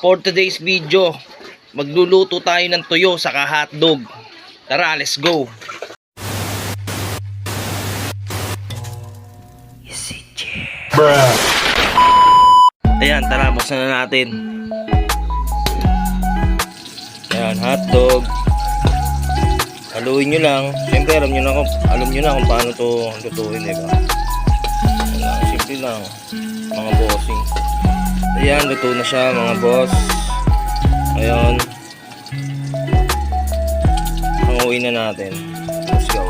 For today's video, magluluto tayo ng tuyo sa hotdog. Tara, let's go. Ayan, tara, buksan na natin. Ayan, hotdog. Haluin nyo lang. Siyempre, alam nyo na kung, alam nyo na kung paano to lutuin, di ba? Ayan lang, simple lang. Mga bossing. Ayan, luto na siya, mga boss. Ayan. Hanguin na natin. Let's go.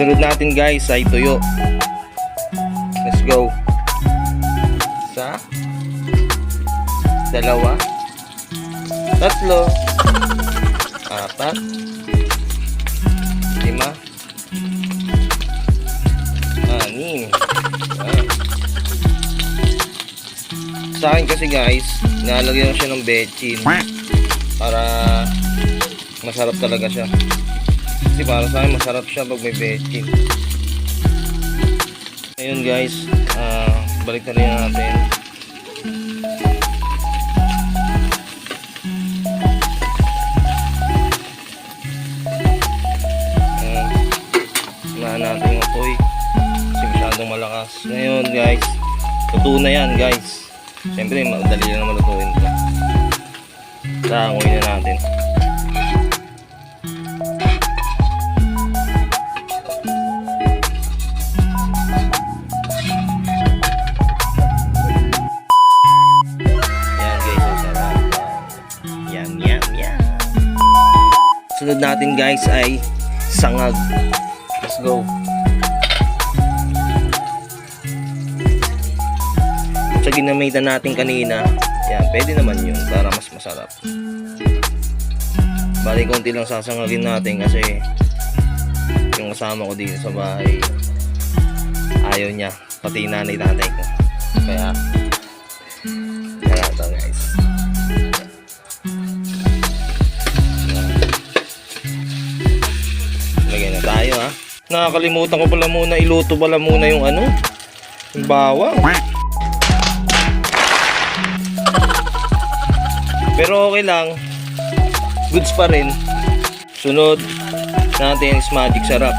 Sunod natin guys ay tuyo. Dalawa. Tatlo. Apat. Lima. Anim. Ah. Sa akin kasi guys, nalagyan ko siya ng bechin para masarap talaga siya. Kasi para sa akin masarap siya pag may bechin. Ayun guys, ah, balik na rin natin. Malakas. Ngayon guys, luto na yan guys. Siyempre, madali lang naman lutuin ito. Tangoy na natin. Yan guys, yum, yum. Sunod natin guys ay sangag. Let's go. Sa ginamitan natin kanina, yan, pwede naman yun para mas masarap. Bali, konti lang sasangagin natin kasi yung kasama ko dito sa bahay, ayaw niya, pati nanay tatay ko. Kaya, kaya ito guys. Lagyan na tayo ha. Nakakalimutan ko pala muna, iluto pala muna yung ano, yung bawang. Pero okay lang. Goods pa rin. Sunod natin is magic sarap.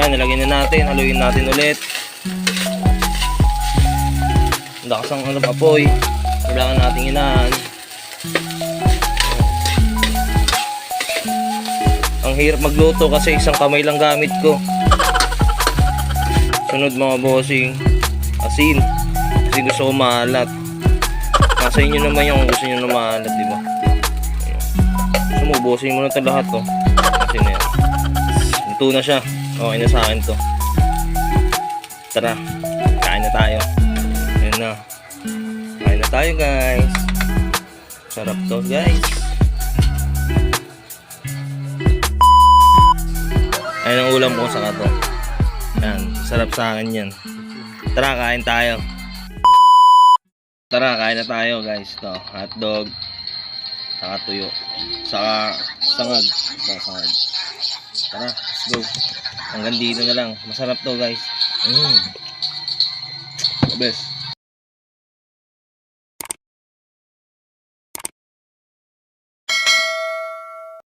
Yan, nilagyan na natin. Haluin natin ulit. Lakas ang ano, apoy. Kailangan natin inahan. Ang hirap magluto kasi isang kamay lang gamit ko. Sunod mga bossing. Asin. Kasi gusto ko maalat. Nasa inyo naman yung gusto nyo na maalat, di ba? So, mabusin mo na ito lahat, to. Kasi na yan. Luto na siya. Okay na sa akin to. Tara, kain na tayo. Ayun na. Kain na tayo, guys. Sarap to, guys. Ayun ang ulam ko sa kato. Yan, sarap sa akin yan. Tara, kain tayo. Tara, kain na tayo guys. Ito, hotdog. Saka tuyo. Saka sangag. Saka sangag. Tara, let's go. Hanggang dito na lang. Masarap to guys. Mm. The best.